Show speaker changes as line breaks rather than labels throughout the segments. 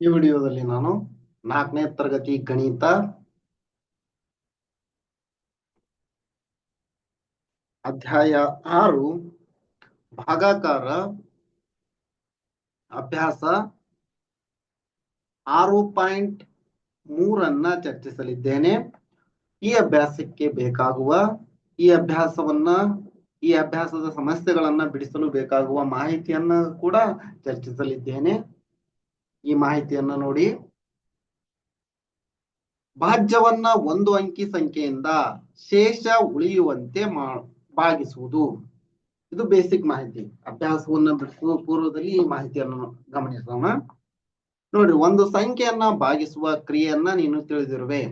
ಈ ವಿಡಿಯೋದಲ್ಲಿ ನಾನು ನಾಲ್ಕನೇ ತರಗತಿ ಗಣಿತ ಅಧ್ಯಾಯ ಆರು ಭಾಗಾಕಾರ ಅಭ್ಯಾಸ ಆರು ಪಾಯಿಂಟ್ ಮೂರನ್ನ ಚರ್ಚಿಸಲಿದ್ದೇನೆ. ಈ ಅಭ್ಯಾಸಕ್ಕೆ ಬೇಕಾಗುವ ಈ ಅಭ್ಯಾಸವನ್ನ, ಈ ಅಭ್ಯಾಸದ ಸಮಸ್ಯೆಗಳನ್ನ ಬಿಡಿಸಲು ಬೇಕಾಗುವ ಮಾಹಿತಿಯನ್ನ ಕೂಡ ಚರ್ಚಿಸಲಿದ್ದೇನೆ. ಈ ಮಾಹಿತಿಯನ್ನ ನೋಡಿ. ಭಾಜ್ಯವನ್ನ ಒಂದು ಅಂಕಿ ಸಂಖ್ಯೆಯಿಂದ ಶೇಷ ಉಳಿಯುವಂತೆ ಭಾಗಿಸುವುದು. ಇದು ಬೇಸಿಕ್ ಮಾಹಿತಿ. ಅಭ್ಯಾಸವನ್ನ ಬಿಡಿಸುವ ಪೂರ್ವದಲ್ಲಿ ಈ ಮಾಹಿತಿಯನ್ನು ಗಮನಿಸೋಣ. ನೋಡಿ, ಒಂದು ಸಂಖ್ಯೆಯನ್ನ ಭಾಗಿಸುವ ಕ್ರಿಯೆಯನ್ನ ನೀನು ತಿಳಿದಿರುವೆ.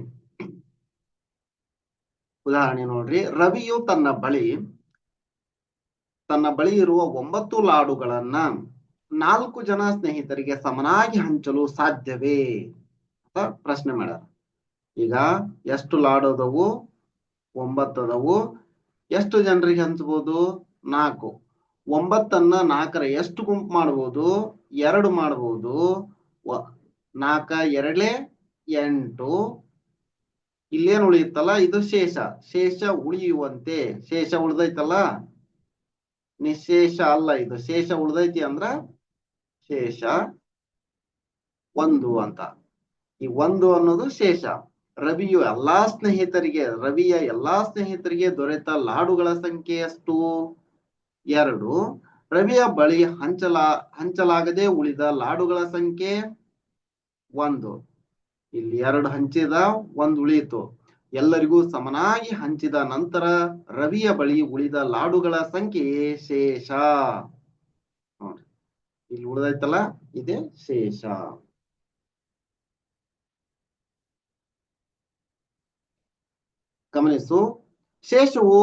ಉದಾಹರಣೆ ನೋಡ್ರಿ. ರವಿಯು ತನ್ನ ಬಳಿ ತನ್ನ ಬಳಿ ಇರುವ ಒಂಬತ್ತು ಲಾಡುಗಳನ್ನ ನಾಲ್ಕು ಜನ ಸ್ನೇಹಿತರಿಗೆ ಸಮನಾಗಿ ಹಂಚಲು ಸಾಧ್ಯವೇ ಅಂತ ಪ್ರಶ್ನೆ ಮಾಡ್ಯಾರ. ಈಗ ಎಷ್ಟು ಲಾಡು ಅದಾವು? ಒಂಬತ್ತು ಅದಾವು. ಎಷ್ಟು ಜನರಿಗೆ ಹಂಚಬಹುದು ನಾಲ್ಕು. ಒಂಬತ್ತನ್ನ ನಾಲ್ಕರ ಎಷ್ಟು ಗುಂಪು ಮಾಡ್ಬೋದು? ಎರಡು ಮಾಡ್ಬೋದು. ನಾಲ್ಕ ಎರಡೇ ಎಂಟು. ಇಲ್ಲೇನು ಉಳಿಯುತ್ತಲ್ಲ? ಇದು ಶೇಷ. ಶೇಷ ಉಳಿಯುವಂತೆ. ಶೇಷ ಉಳ್ದೈತಲ್ಲ? ನಿಶೇಷ ಅಲ್ಲ ಇದು. ಶೇಷ ಉಳ್ದೈತಿ ಅಂದ್ರ ಶೇಷ ಒಂದು ಅಂತ. ಈ ಒಂದು ಅನ್ನೋದು ಶೇಷ. ರವಿಯು ಎಲ್ಲಾ ಸ್ನೇಹಿತರಿಗೆ, ರವಿಯ ಎಲ್ಲಾ ಸ್ನೇಹಿತರಿಗೆ ದೊರೆತ ಲಾಡುಗಳ ಸಂಖ್ಯೆ ಎಷ್ಟು ಎರಡು. ರವಿಯ ಬಳಿ ಹಂಚಲ, ಹಂಚಲಾಗದೆ ಉಳಿದ ಲಾಡುಗಳ ಸಂಖ್ಯೆ? ಒಂದು. ಇಲ್ಲಿ ಎರಡು ಹಂಚಿದ, ಒಂದು ಉಳಿಯಿತು. ಎಲ್ಲರಿಗೂ ಸಮನಾಗಿ ಹಂಚಿದ ನಂತರ ರವಿಯ ಬಳಿ ಉಳಿದ ಲಾಡುಗಳ ಸಂಖ್ಯೆ ಶೇಷ. ಇಲ್ಲಿ ಉಳಿದೈತಲ್ಲ, ಇದೇ ಶೇಷ. ಗಮನಿಸು, ಶೇಷವು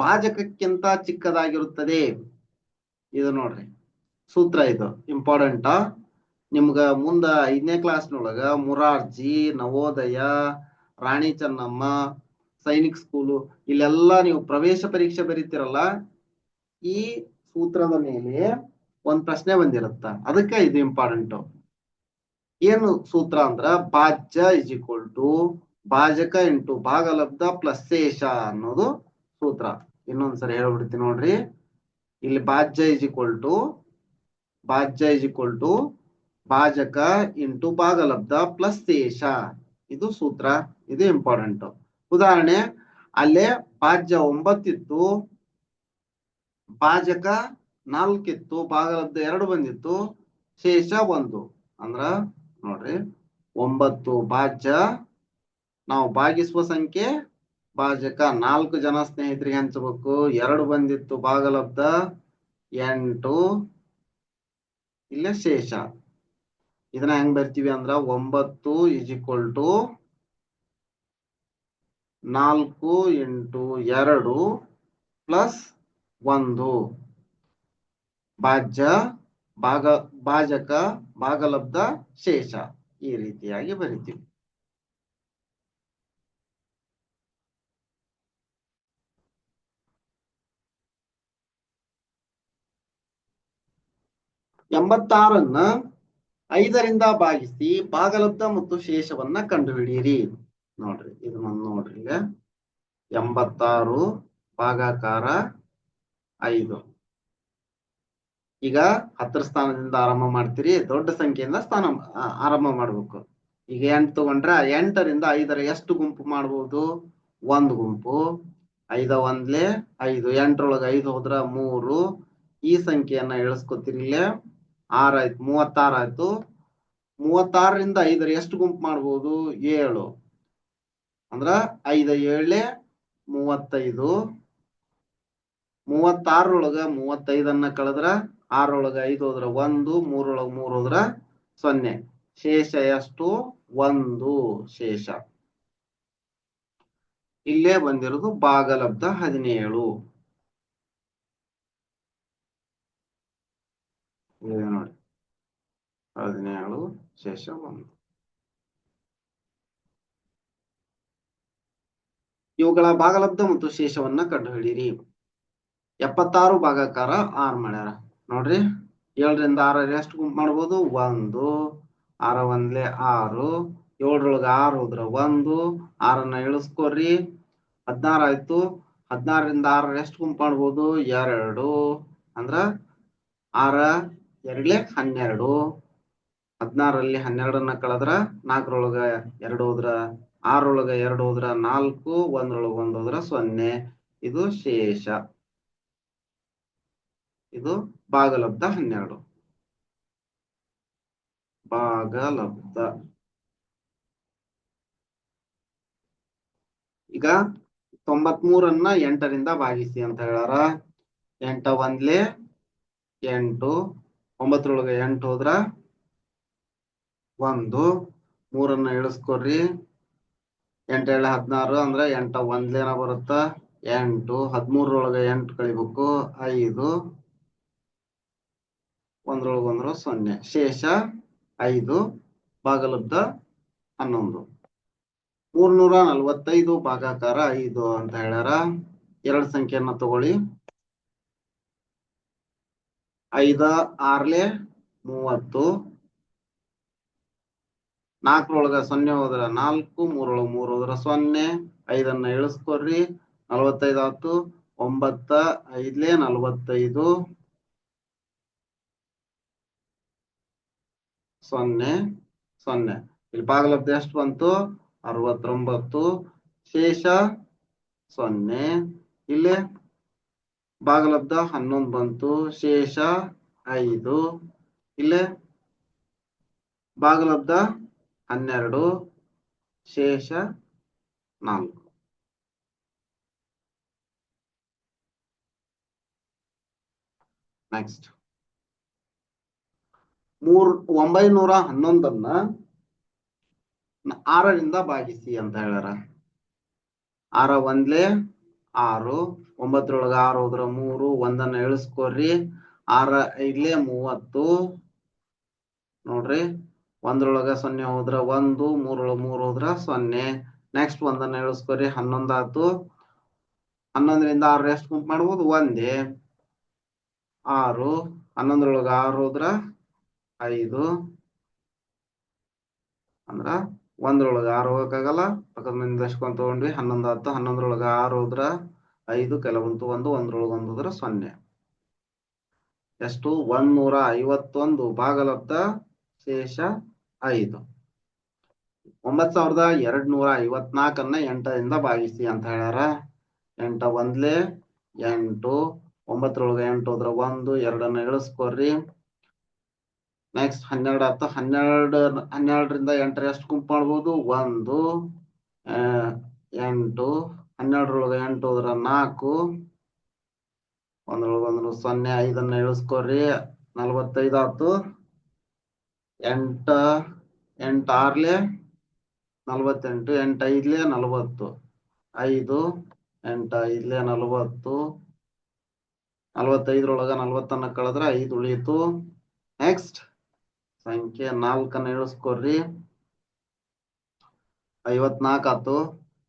ಭಾಜಕಕ್ಕಿಂತ ಚಿಕ್ಕದಾಗಿರುತ್ತದೆ. ಇದು ನೋಡ್ರಿ, ಸೂತ್ರ ಇದು ಇಂಪಾರ್ಟೆಂಟ್ ನಿಮ್ಗ ಮುಂದ ಐದನೇ ಕ್ಲಾಸ್ನೊಳಗ ಮುರಾರ್ಜಿ, ನವೋದಯ, ರಾಣಿ ಚೆನ್ನಮ್ಮ, ಸೈನಿಕ್ ಸ್ಕೂಲು ಇಲ್ಲೆಲ್ಲಾ ನೀವು ಪ್ರವೇಶ ಪರೀಕ್ಷೆ ಬರೀತಿರಲ್ಲ, ಈ ಸೂತ್ರದ ಮೇಲೆ ಒಂದ್ ಪ್ರಶ್ನೆ ಬಂದಿರುತ್ತ. ಅದಕ್ಕೆ ಇದು ಇಂಪಾರ್ಟೆಂಟ್ ಏನು ಸೂತ್ರ ಅಂದ್ರ ಭಾಜ್ಯ ಇಸ್ ಈಕ್ವಲ್ ಟು ಭಾಜಕ ಇಂಟು ಭಾಗಲಬ್ಧ ಪ್ಲಸ್ ಶೇಷ ಅನ್ನೋದು ಸೂತ್ರ. ಇನ್ನೊಂದ್ಸರಿ ಹೇಳ್ಬಿಡ್ತೀನಿ ನೋಡ್ರಿ. ಇಲ್ಲಿ ಭಾಜ್ಯ ಇಸ್ ಈಕ್ವಲ್ ಟು ಭಾಜ್ಯ ಇಸ್ ಈಕ್ವಲ್ ಟು ಭಾಜಕ ಇಂಟು ಭಾಗಲಬ್ಧ ಪ್ಲಸ್ ಶೇಷ. ಇದು ಸೂತ್ರ. ಇದು ಇಂಪಾರ್ಟೆಂಟ್ ಉದಾಹರಣೆ, ಅಲ್ಲೇ ಭಾಜ್ಯ ಒಂಬತ್ತಿತ್ತು, ಭಾಜಕ ನಾಲ್ಕಿತ್ತು ಭಾಗಲಬ್ಧ ಎರಡು ಬಂದಿತ್ತು. ಶೇಷ ಒಂದು. ಅಂದ್ರ ನೋಡ್ರಿ, ಒಂಬತ್ತು ಭಾಜ್ಯ. ನಾವು ಭಾಗಿಸುವ ಸಂಖ್ಯೆ ಭಾಜಕ. ನಾಲ್ಕು ಜನ ಸ್ನೇಹಿತರಿಗೆ ಹಂಚಬೇಕು. ಎರಡು ಬಂದಿತ್ತು ಭಾಗಲಬ್ಧ ಎಂಟು. ಇಲ್ಲ ಶೇಷ. ಇದನ್ನ ಹೆಂಗ್ ಬರ್ತೀವಿ ಅಂದ್ರ, ಒಂಬತ್ತು ಇಸ್ ಈಕ್ವಲ್ ಟು ನಾಲ್ಕು ಇಂಟು ಎರಡು ಪ್ಲಸ್ ಒಂದು. ಭಾಜ್ಯ, ಭಾಗ, ಭಾಜಕ, ಭಾಗಲಬ್ಧ, ಶೇಷ ಈ ರೀತಿಯಾಗಿ ಬರಿತೀವಿ. ಎಂಬತ್ತಾರನ್ನ ಐದರಿಂದ ಭಾಗಿಸಿ ಭಾಗಲಬ್ಧ ಮತ್ತು ಶೇಷವನ್ನ ಕಂಡುಹಿಡಿಯಿರಿ. ನೋಡ್ರಿ, ಇದನ್ನ ನೋಡ್ರಿ ಈಗ. ಎಂಬತ್ತಾರು, ಭಾಗಾಕಾರ ಐದು. ಈಗ ಹತ್ತರ ಸ್ಥಾನದಿಂದ ಆರಂಭ ಮಾಡ್ತೀರಿ, ದೊಡ್ಡ ಸಂಖ್ಯೆಯಿಂದ ಸ್ಥಾನ ಆರಂಭ ಮಾಡ್ಬೇಕು. ಈಗ ಎಂಟು ತಗೊಂಡ್ರೆ ಎಂಟರಿಂದ ಐದರ ಎಷ್ಟು ಗುಂಪು ಮಾಡ್ಬೋದು? ಒಂದು ಗುಂಪು. ಐದ ಒಂದ್ಲೆ ಐದು, ಎಂಟರೊಳಗೆ ಐದು ಹೋದ್ರ ಮೂರು. ಈ ಸಂಖ್ಯೆಯನ್ನ ಇಳಿಸ್ಕೊತೀರಿ ಇಲ್ಲೇ. ಆರಾಯ್ತು ಮೂವತ್ತಾರ ಆಯ್ತು. ಮೂವತ್ತಾರರಿಂದ ಐದರ ಎಷ್ಟು ಗುಂಪು ಮಾಡ್ಬೋದು? ಏಳು. ಅಂದ್ರ ಐದ ಏಳೆ ಮೂವತ್ತೈದು. ಮೂವತ್ತಾರರೊಳಗ ಮೂವತ್ತೈದನ್ನ ಕಳೆದ್ರ ಆರೊಳಗ ಐದು ಹೋದ್ರ ಒಂದು, ಮೂರೊಳಗ ಮೂರ್ ಹೋದ್ರ ಸೊನ್ನೆ. ಶೇಷ ಎಷ್ಟು? ಒಂದು ಶೇಷ. ಇಲ್ಲೇ ಬಂದಿರೋದು ಭಾಗಲಬ್ಧ ಹದಿನೇಳು. ನೋಡಿ. ಹದಿನೇಳು, ಶೇಷ ಒಂದು. ಇವುಗಳ ಭಾಗಲಬ್ಧ ಮತ್ತು ಶೇಷವನ್ನ ಕಂಡುಹಿಡಿಯಿರಿ. ಎಪ್ಪತ್ತಾರು ಭಾಗಾಕಾರ ಆರ್ ಮಾಡ್ಯಾರ. ನೋಡ್ರಿ. ಏಳರಿಂದ ಆರ ಎಷ್ಟು ಗುಂಪು ಮಾಡ್ಬೋದು. ಒಂದು, ಆರ ಒಂದ್ಲೆ ಆರು, ಏಳರೊಳಗ ಆರು ಹೋದ್ರ ಒಂದು, ಆರನ್ನ ಇಳಿಸ್ಕೊರಿ. ಹದಿನಾರು ಆಯ್ತು. ಹದಿನಾರರಿಂದ ಆರ ಎಷ್ಟು ಗುಂಪು ಮಾಡ್ಬೋದು. ಎರಡು, ಅಂದ್ರ ಆರ, ಎರಡ್ಲೆ ಹನ್ನೆರಡು. ಹದಿನಾರಲ್ಲಿ ಹನ್ನೆರಡನ್ನ ಕಳೆದ್ರ ನಾಲ್ಕರೊಳಗ ಎರಡು ಹೋದ್ರ ಆರೊಳಗ ಎರಡು ಹೋದ್ರ ನಾಲ್ಕು, ಒಂದ್ರೊಳಗ ಒಂದ್ ಹೋದ್ರ ಸೊನ್ನೆ. ಇದು ಶೇಷ. ಇದು ಭಾಗಲಬ್ಧ ಹನ್ನೆರಡು. ಭಾಗಲಬ್ಧ. ಈಗ ತೊಂಬತ್ಮೂರನ್ನ ಎಂಟರಿಂದ ಭಾಗಿಸಿ ಅಂತ ಹೇಳಾರ ಎಂಟ ಒಂದ್ಲೆ ಎಂಟು, ಒಂಬತ್ತರೊಳಗೆ ಎಂಟು ಹೋದ್ರ ಒಂದು. ಮೂರನ್ನ ಇಳಿಸ್ಕೊರಿ ಎಂಟ ಏಳ ಹದಿನಾರು ಅಂದ್ರೆ ಎಂಟ ಒಂದ್ಲೇನ ಬರುತ್ತ? ಎಂಟು. ಹದಿಮೂರರೊಳಗೆ ಎಂಟು ಕಳಿಬೇಕು. ಐದು. ಒಂದ್ರೊಳಗೆ ಒಂದ್ರ ಸೊನ್ನೆ. ಶೇಷ, ಐದು ಬಾಗಲಬ್ಧ ಹನ್ನೊಂದು. ಮೂರ್ನೂರ ನಲ್ವತ್ತೈದು ಭಾಗಾಕಾರ ಐದು ಅಂತ ಹೇಳ್ಯಾರ. ಎರಡ್ ಸಂಖ್ಯೆಯನ್ನ ತಗೊಳ್ಳಿ. ಐದ, ಆರ್ಲೆ ಮೂವತ್ತು. ನಾಲ್ಕರೊಳಗ ಸೊನ್ನೆ ಹೋದ್ರ ನಾಲ್ಕು, ಮೂರೊಳಗ ಮೂರ್ ಹೋದ್ರ ಸೊನ್ನೆ. ಐದನ್ನ ಇಳಿಸ್ಕೊರ್ರಿ ನಲ್ವತ್ತೈದು ಆತು ಒಂಬತ್ತ, ಐದ್ಲೆ ನಲವತ್ತೈದು. ಸೊನ್ನೆ ಸೊನ್ನೆ. ಇಲ್ಲಿ ಭಾಗಲಬ್ಧ ಎಷ್ಟು ಬಂತು. ಅರವತ್ತೊಂಬತ್ತು, ಶೇಷ ಸೊನ್ನೆ. ಇಲ್ಲಿ ಭಾಗಲಬ್ಧ ಹನ್ನೊಂದು ಬಂತು. ಶೇಷ ಐದು. ಇಲ್ಲಿ ಭಾಗಲಬ್ಧ ಹನ್ನೆರಡು, ಶೇಷ ನಾಲ್ಕು. ನೆಕ್ಸ್ಟ್ ಮೂರ್, ಒಂಬೈನೂರ ಹನ್ನೊಂದನ್ನ ಆರರಿಂದ ಭಾಗಿಸಿ ಅಂತ ಹೇಳ್ಯಾರ. ಆರ ಒಂದ್ಲೆ ಆರು, ಒಂಬತ್ತರೊಳಗ ಆರು ಹೋದ್ರ ಮೂರು, ಒಂದನ್ನ ಇಳಿಸ್ಕೊರ್ರಿ ಆರ ಇಲ್ಲೇ ಮೂವತ್ತು. ನೋಡ್ರಿ, ಒಂದ್ರೊಳಗ ಸೊನ್ನೆ ಹೋದ್ರ ಒಂದು, ಮೂರೊಳಗ ಮೂರ್ ಹೋದ್ರ ಸೊನ್ನೆ. ನೆಕ್ಸ್ಟ್ ಒಂದನ್ನ ಇಳಿಸ್ಕೊರಿ ಹನ್ನೊಂದಾತು ಹನ್ನೊಂದರಿಂದ ಆರು ಎಷ್ಟು ಗುಂಪು ಮಾಡ್ಬೋದು? ಒಂದೇ. ಆರು, ಹನ್ನೊಂದರೊಳಗ ಆರು ಹೋದ್ರ ಐದು ಅಂದ್ರ ಒಂದ್ರೊಳಗ ಆರು ಹೋಗಕ್ಕಾಗಲ್ಲ. ಪಕ್ಕದ ದಶ್ಕೊಂಡ್ ತಗೊಂಡ್ವಿ. ಹನ್ನೊಂದು ಹತ್ತು, ಹನ್ನೊಂದ್ರೊಳಗ ಆರು ಹೋದ್ರ ಐದು, ಕೆಲವೊಂದು ಒಂದು, ಒಂದ್ರೊಳಗ ಒಂದು ಹೋದ್ರ ಸೊನ್ನೆ. ಎಷ್ಟು? ಒಂದ್ ನೂರ ಐವತ್ತೊಂದು ಭಾಗಲಬ್ಧ ಶೇಷ ಐದು. ಒಂಬತ್ ಸಾವಿರದ ಎರಡ್ ನೂರ ಐವತ್ನಾಲ್ಕನ್ನ ಎಂಟರಿಂದ ಭಾಗಿಸಿ ಅಂತ ಹೇಳ್ಯಾರ. ಎಂಟ ಒಂದ್ಲೆ ಎಂಟು, ಒಂಬತ್ತರೊಳಗ ಎಂಟು ಹೋದ್ರ ಒಂದು, ಎರಡನ್ನ ಇಳಿಸ್ಕೊರ್ರಿ ನೆಕ್ಸ್ಟ್ ಹನ್ನೆರಡು ಆತ ಹನ್ನೆರಡು, ಹನ್ನೆರಡರಿಂದ ಎಂಟರ ಎಷ್ಟು ಗುಂಪು ಮಾಡ್ಬೋದು? ಒಂದು ಎಂಟು. ಹನ್ನೆರಡರೊಳಗ ಎಂಟು ಹೋದ್ರ ನಾಲ್ಕು. ಒಂದ್ರೊಳಗ ಒಂದು ಸೊನ್ನೆ, ಐದನ್ನ ಇಳಿಸ್ಕೊರಿ. ನಲವತ್ತೈದು ಆತು ಎಂಟ ಎಂಟ ಆರ್ಲೆ, ನಲ್ವತ್ತೆಂಟು, ಎಂಟ ಐದ್ಲೆ, ನಲ್ವತ್ತು. ಐದು, ಎಂಟ ಐದ್ಲೆ, ನಲ್ವತ್ತು. ನಲವತ್ತೈದರೊಳಗ ನಲ್ವತ್ತನ್ನ ಕಳೆದ್ರೆ ಐದು ಉಳಿಯಿತು. ನೆಕ್ಸ್ಟ್ ಸಂಖ್ಯೆ ನಾಲ್ಕನ್ನ ಇಳಿಸ್ಕೊರ್ರಿ ಐವತ್ನಾಲ್ಕು ಆತು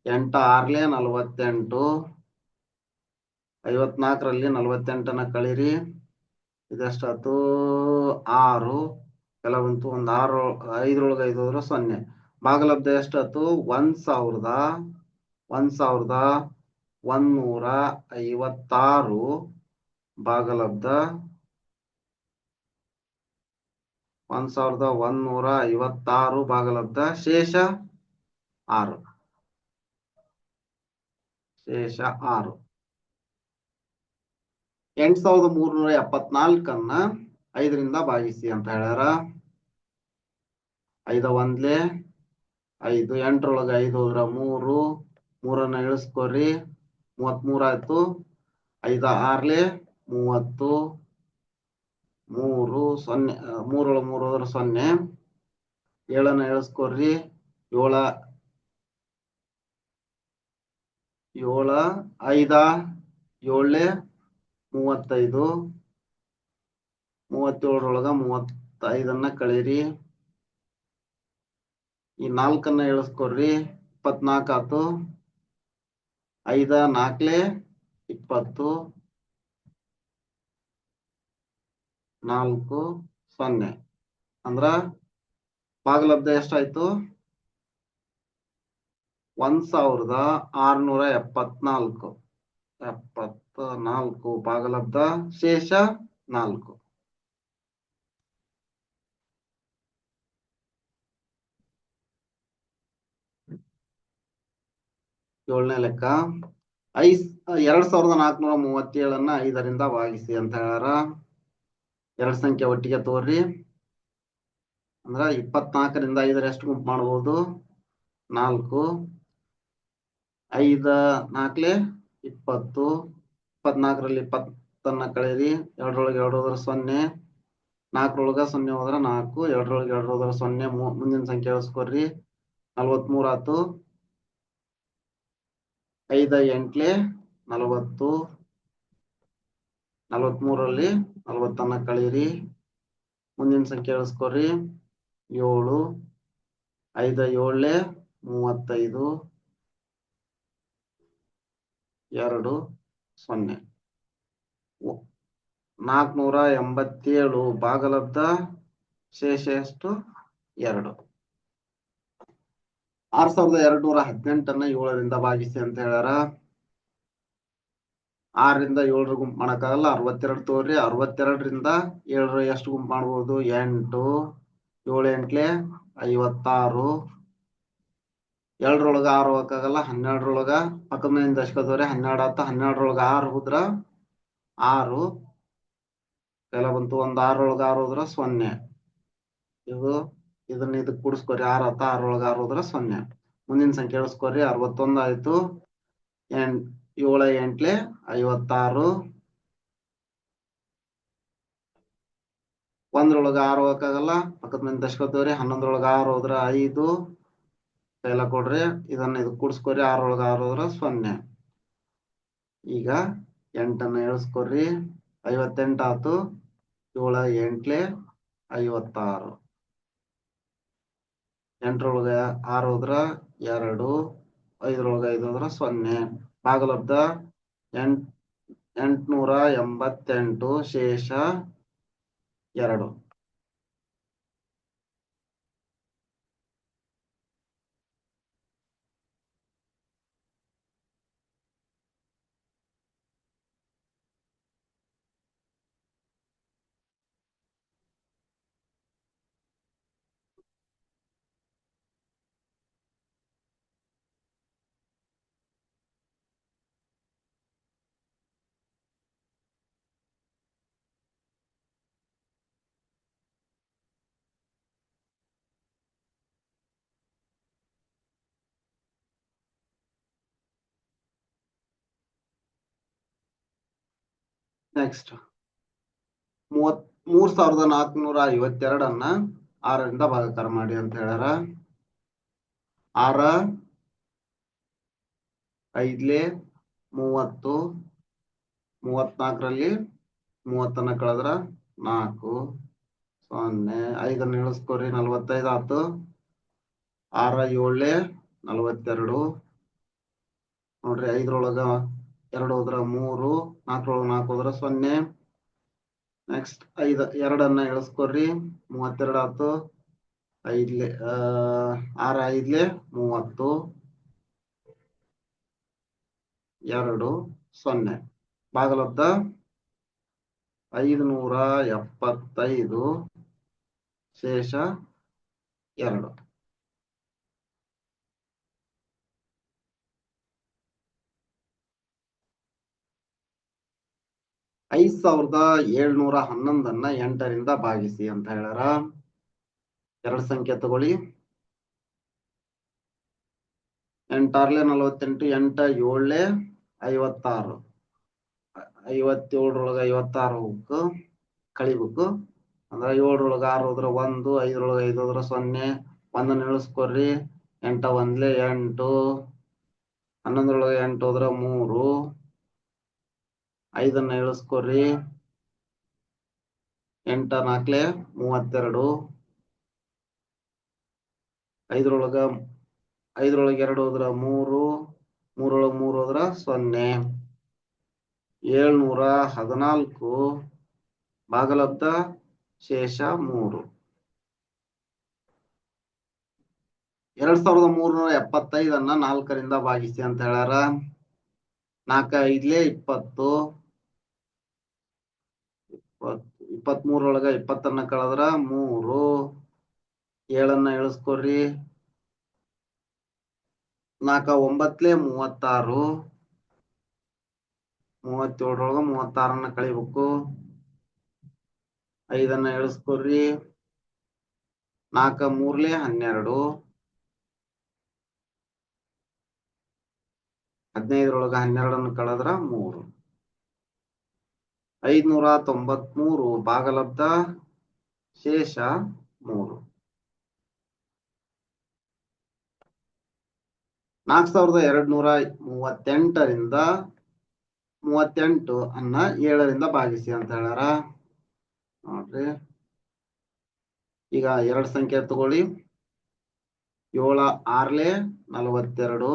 ಎಂಟ ಆರ್ಲೆ ನಲ್ವತ್ತೆಂಟು. ಐವತ್ನಾಲ್ಕರಲ್ಲಿ ನಲವತ್ತೆಂಟನ್ನ ಕಳೀರಿ. ಇದೆಷ್ಟಾತು ಆರು. ಕೆಲವಂತೂ ಒಂದು ಆರು, ಐದರೊಳಗೆ ಐದು ಹೋದ್ರೆ ಸೊನ್ನೆ. ಭಾಗಲಬ್ಧ ಎಷ್ಟು ಒಂದ್ ಸಾವಿರದ ಒಂದ್ ಸಾವಿರದ ಒಂದ್ನೂರ ಐವತ್ತಾರು. ಭಾಗಲಬ್ಧ ಒಂದ್ ಸಾವಿರದ ಒಂದ್ನೂರ ಐವತ್ತಾರು ಭಾಗಲಬ್ಧ, ಶೇಷ ಆರು. ಶೇಷ ಆರು. ಎಂಟ್ ಸಾವಿರದ ಮೂರ್ನೂರ ಎಪ್ಪತ್ನಾಲ್ಕನ್ನ ಐದರಿಂದ ಭಾಗಿಸಿ ಅಂತ ಹೇಳ್ಯಾರ. ಐದ ಒಂದ್ಲೆ, ಐದು ಎಂಟ್ರೊಳಗ ಐದು ಹೋದ್ರ ಮೂರು, ಮೂರನ್ನ ಇಳಿಸ್ಕೊರಿ ಮೂವತ್ಮೂರ ಆಯ್ತು ಐದ ಆರ್ಲೆ, ಮೂವತ್ತು ಮೂರು ಸೊನ್ನೆ ಮೂರೊಳ ಮೂರ ಹೋದ್ರ ಸೊನ್ನೆ, ಏಳನ್ನ ಎಳಸ್ಕೊರ್ರಿ ಏಳ ಏಳ, ಐದ, ಏಳೆ, ಮೂವತ್ತೈದು, ಮೂವತ್ತೇಳರೊಳಗ ಮೂವತ್ತೈದನ್ನ ಕಳೀರಿ. ಈ ನಾಲ್ಕನ್ನ ಎಳಸ್ಕೊರ್ರಿ ಇಪ್ಪತ್ನಾಲ್ಕು ಆತು ಐದ ನಾಲ್ಕಲೆ ಇಪ್ಪತ್ತು ನಾಲ್ಕು, ಸೊನ್ನೆ. ಅಂದ್ರ ಭಾಗಲಬ್ಧ ಎಷ್ಟಾಯ್ತು? ಒಂದ್ ಸಾವಿರದ ಆರ್ನೂರ ಎಪ್ಪತ್ನಾಲ್ಕು. ಎಪ್ಪತ್ತ ನಾಲ್ಕು ಭಾಗಲಬ್ಧ ಶೇಷ ನಾಲ್ಕು. ಏಳನೇ ಲೆಕ್ಕ. ಐ ಎರಡ್ ಸಾವಿರದ ನಾಲ್ಕುನೂರ ಮೂವತ್ತೇಳನ್ನ ಐದರಿಂದ ಭಾಗಿಸಿ ಅಂತ ಹೇಳ್ಯಾರ. ಎರಡ್ ಸಂಖ್ಯೆ ಒಟ್ಟಿಗೆ ತೋರ್ರಿ. ಅಂದ್ರ ಇಪ್ಪತ್ನಾಲ್ಕರಿಂದ ಐದರ ಎಷ್ಟು ಗುಂಪು ಮಾಡ್ಬೋದು. ನಾಲ್ಕು, ಐದ ನಾಲ್ಕಲೆ ಇಪ್ಪತ್ತು, ಇಪ್ಪತ್ನಾಲ್ಕರಲ್ಲಿ ಇಪ್ಪತ್ತನ್ನ ಕಳೀರಿ ಎರಡರೊಳಗೆ ಎರಡು ಹೋದ್ರೆ ಸೊನ್ನೆ, ನಾಲ್ಕರೊಳಗ ಸೊನ್ನೆ ಹೋದ್ರೆ ನಾಲ್ಕು, ಎರಡರೊಳಗೆ ಎರಡು ಹೋದ್ರೆ ಸೊನ್ನೆ ಮುಂದಿನ ಸಂಖ್ಯೆ ಉಳಿಸ್ಕೊಡ್ರಿ ನಲ್ವತ್ಮೂರ್ ಆತು ಐದ ಎಂಟ್ಲೆ ನಲವತ್ತು ನಲವತ್ಮೂರಲ್ಲಿ ನಲವತ್ತನ್ನ ಕಳೀರಿ ಮುಂದಿನ ಸಂಖ್ಯೆ ಇಳಿಸ್ಕೊರಿ ಏಳು, ಐದ, ಏಳೆ, ಮೂವತ್ತೈದು, ಎರಡು, ಸೊನ್ನೆ. ನಾಲ್ಕನೂರ ಎಂಬತ್ತೇಳು ಭಾಗಲಬ್ಧ, ಶೇಷ ಎಷ್ಟು? ಎರಡು. ಆರ್ ಸಾವಿರದ ಎರಡ್ನೂರ ಹದಿನೆಂಟನ್ನ ಏಳರಿಂದ ಭಾಗಿಸಿ ಅಂತ ಹೇಳ್ಯಾರ. ಆರರಿಂದ ಏಳರ ಗುಂಪು ಮಾಡಕ್ಕಾಗಲ್ಲ, ಅರವತ್ತೆರಡು ತೋರಿ, ಅರವತ್ತೆರಡರಿಂದ ಏಳರ ಎಷ್ಟು ಗುಂಪು ಮಾಡ್ಬೋದು? ಎಂಟು, ಏಳು ಎಂಟ್ಲೆ ಐವತ್ತಾರು. ಎರಡರೊಳಗ ಆರು ಹೋಗಕ್ಕಾಗಲ್ಲ, ಹನ್ನೆರಡರೊಳಗ ಪಕ್ಕದ ಮನೆಯಿಂದ ದಶಕದವ್ರೆ ಹನ್ನೆರಡು ಆತ ಹನ್ನೆರಡರೊಳಗ ಆರು ಹೋದ್ರ ಆರು. ಎಲ್ಲ ಬಂತು ಒಂದು ಆರೊಳಗ ಆರು ಹೋದ್ರ ಸೊನ್ನೆ. ಇದು ಇದನ್ನ ಇದಕ್ಕೆ ಕೂಡಿಸ್ಕೊರಿ, ಆರು ಆತ ಆರೊಳಗ ಆರು ಹೋದ್ರ ಸೊನ್ನೆ. ಮುಂದಿನ ಸಂಖ್ಯೆ ಇಳಿಸ್ಕೊರಿ ಅರವತ್ತೊಂದು ಆಯ್ತು ಎಂಟ್ ಏಳ ಎಂಟ್ಲೆ ಐವತ್ತಾರು ಒಂದ್ರೊಳಗ ಆರು ಹೋಗಕ್ಕಾಗಲ್ಲ ಪಕ್ಕದ ಮೇಲೆ ದಶಕದವ್ರೆ ಹನ್ನೊಂದ್ರೊಳಗ ಆರು ಹೋದ್ರ ಐದು ಕೈಲ ಕೊಡ್ರಿ ಇದನ್ನ ಇದು ಕೂಡಿಸ್ಕೊರಿ ಆರೊಳಗ ಆರು ಹೋದ್ರ ಸೊನ್ನೆ ಈಗ ಎಂಟನ್ನ ಇಳಿಸ್ಕೊರಿ ಐವತ್ತೆಂಟು ಆತು ಏಳ ಎಂಟ್ಲೆ ಐವತ್ತಾರು ಎಂಟ್ರೊಳಗ ಆರು ಹೋದ್ರ ಎರಡು ಐದ್ರೊಳಗ ಐದು ಹೋದ್ರ ಸೊನ್ನೆ ಭಾಗಲಬ್ಧ ಎಂಟ್ ಎಂಟ್ನೂರ ಎಂಬತ್ತೆಂಟು ಶೇಷ ಎರಡು. ನೆಕ್ಸ್ಟ್ ಮೂವತ್, ಮೂರ್ ಸಾವಿರದ ನಾಲ್ಕುನೂರ ಐವತ್ತೆರಡನ್ನ ಆರರಿಂದ ಭಾಗಾಕಾರ ಮಾಡಿ ಅಂತ ಹೇಳ್ಯಾರ. ಆರ, ಐದ್ಲೆ ಮೂವತ್ತು ಮೂವತ್ನಾಲ್ಕರಲ್ಲಿ ಮೂವತ್ತನ್ನ ಕಳೆದ್ರ ನಾಲ್ಕು, ಸೊನ್ನೆ, ಐದನ್ನ ಇಳಿಸ್ಕೊರಿ, ನಲ್ವತ್ತೈದು ಆತು. ಆರ ಏಳ್ಲೆ ನಲ್ವತ್ತೆರಡು. ನೋಡ್ರಿ ಐದ್ರೊಳಗ ಎರಡು ಹೋದ್ರ ಮೂರು, ನಾಲ್ಕು ನಾಲ್ಕು ಹೋದ್ರ ಸೊನ್ನೆ. ನೆಕ್ಸ್ಟ್ ಐದು, ಎರಡನ್ನ ಇಳಿಸ್ಕೊರಿ ಮೂವತ್ತೆರಡು ಆತು ಐದ್ಲೆ ಆರ ಐದ್ಲೆ ಮೂವತ್ತು. ಎರಡು, ಸೊನ್ನೆ. ಬಾಗಲದ್ದ ಐದುನೂರ ಎಪ್ಪತ್ತೈದು. ಶೇಷ ಎರಡು. ಐದ್ ಸಾವಿರದ ಏಳ್ನೂರ ಹನ್ನೊಂದನ್ನ ಎಂಟರಿಂದ ಭಾಗಿಸಿ ಅಂತ ಹೇಳ್ಯಾರ. ಎರಡ್ ಸಂಖ್ಯೆ ತಗೊಳ್ಳಿ. ಎಂಟಾರ್ಲೆ ನಲವತ್ತೆಂಟು, ಎಂಟ ಏಳ್ಲೆ ಐವತ್ತಾರು. ಐವತ್ತೇಳರೊಳಗ ಐವತ್ತಾರು ಹೋಗ್ಬೇಕು ಕಳಿಬೇಕು ಅಂದ್ರ ಏಳರೊಳಗ ಆರು ಹೋದ್ರ ಒಂದು, ಐದರೊಳಗ ಐದು ಹೋದ್ರ ಸೊನ್ನೆ, ಒಂದನ್ನ ಇಳಿಸ್ಕೊರ್ರಿ ಎಂಟ ಒಂದ್ಲೆ ಎಂಟು, ಹನ್ನೊಂದರೊಳಗ ಎಂಟು ಹೋದ್ರ ಮೂರು ಐದನ್ನ ಇಳಿಸ್ಕೊರಿ. ಎಂಟ ನಾಲ್ಕಲೆ ಮೂವತ್ತೆರಡು. ಐದರೊಳಗ ಐದರೊಳಗ ಎರಡು ಹೋದ್ರ ಮೂರು, ಮೂರೊಳಗ ಮೂರು ಹೋದ್ರ ಸೊನ್ನೆ. ಏಳ್ನೂರ ಹದಿನಾಲ್ಕು ಭಾಗಲಬ್ಧ ಶೇಷ ಮೂರು. ಎರಡ್ ಸಾವಿರದ ಮೂರ್ನೂರ ಎಪ್ಪತ್ತೈದನ್ನ ನಾಲ್ಕರಿಂದ ಭಾಗಿಸಿ ಅಂತ ಹೇಳ್ಯಾರ. ನಾಲ್ಕ ಐದ್ಲೆ ಇಪ್ಪತ್ತು. ಇಪ್ಪತ್ತು ಇಪ್ಪತ್ಮೂರೊಳಗ ಇಪ್ಪತ್ತನ್ನ ಕಳೆದ್ರ ಮೂರು. ಏಳನ್ನ ಇಳಿಸ್ಕೊಡ್ರಿ ನಾಲ್ಕ ಒಂಬತ್ಲೆ ಮೂವತ್ತಾರು. ಮೂವತ್ತೇಳರೊಳಗ ಮೂವತ್ತಾರನ್ನ ಕಳಿಬೇಕು. ಐದನ್ನ ಇಳಿಸ್ಕೊಡ್ರಿ ನಾಲ್ಕ ಮೂರ್ಲೆ ಹನ್ನೆರಡು. ಹದಿನೈದರೊಳಗ ಹನ್ನೆರಡನ್ನು ಕಳೆದ್ರ ಮೂರು. ಐದ್ನೂರ ತೊಂಬತ್ಮೂರು ಭಾಗಲಬ್ಧ ಶೇಷ ಮೂರು. ನಾಲ್ಕ್ ಸಾವಿರದ ಎರಡ್ನೂರ ಮೂವತ್ತೆಂಟರಿಂದ ಮೂವತ್ತೆಂಟು ಅನ್ನ ಏಳರಿಂದ ಭಾಗಿಸಿ ಅಂತ ಹೇಳಾರ ನೋಡ್ರಿ. ಈಗ ಎರಡ್ ಸಂಖ್ಯೆ ತಗೊಳ್ಳಿ ಏಳ ಆರ್ಲೆ ನಲವತ್ತೆರಡು.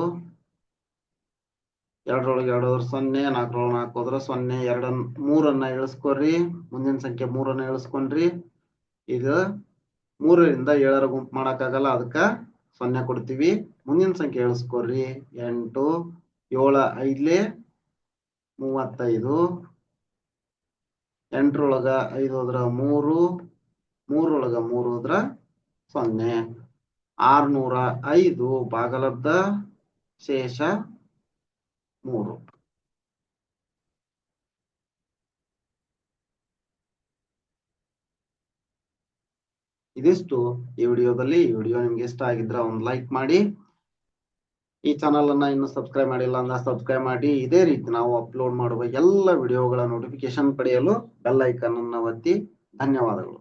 ಎರಡರೊಳಗೆ ಎರಡು ಹೋದ್ರೆ ಸೊನ್ನೆ, ನಾಲ್ಕರೊಳಗೆ ನಾಲ್ಕು ಹೋದ್ರೆ ಸೊನ್ನೆ, ಎರಡನ್, ಮೂರನ್ನ ಇಳಿಸ್ಕೊರಿ ಮುಂದಿನ ಸಂಖ್ಯೆ ಮೂರನ್ನ ಇಳಿಸ್ಕೊಂಡ್ರಿ. ಇದು ಮೂರರಿಂದ ಏಳರ ಗುಂಪು ಮಾಡಕ್ಕಾಗಲ್ಲ, ಅದಕ್ಕ ಸೊನ್ನೆ ಕೊಡ್ತೀವಿ. ಮುಂದಿನ ಸಂಖ್ಯೆ ಇಳಿಸ್ಕೊರಿ ಎಂಟು, ಏಳ, ಐದ್ಲೆ, ಮೂವತ್ತೈದು. ಎಂಟರೊಳಗ ಐದು ಹೋದ್ರ ಮೂರು, ಮೂರೊಳಗ ಮೂರು ಹೋದ್ರ ಸೊನ್ನೆ. ಆರ್ನೂರ ಐದು ಭಾಗಲಬ್ಧ ಶೇಷ ಮೂರು. ಇದಿಷ್ಟು ಈ ವಿಡಿಯೋದಲ್ಲಿ. ಈ ವಿಡಿಯೋ ನಿಮ್ಗೆ ಇಷ್ಟ ಆಗಿದ್ರೆ ಒಂದು ಲೈಕ್ ಮಾಡಿ. ಈ ಚಾನಲ್ ಅನ್ನ ಇನ್ನು ಸಬ್ಸ್ಕ್ರೈಬ್ ಮಾಡಿಲ್ಲ ಅಂದ್ರೆ ಸಬ್ಸ್ಕ್ರೈಬ್ ಮಾಡಿ. ಇದೇ ರೀತಿ ನಾವು ಅಪ್ಲೋಡ್ ಮಾಡುವ ಎಲ್ಲ ವಿಡಿಯೋಗಳ ನೋಟಿಫಿಕೇಶನ್ ಪಡೆಯಲು ಬೆಲ್ ಐಕಾನ್ ಅನ್ನ ಒತ್ತಿ. ಧನ್ಯವಾದಗಳು.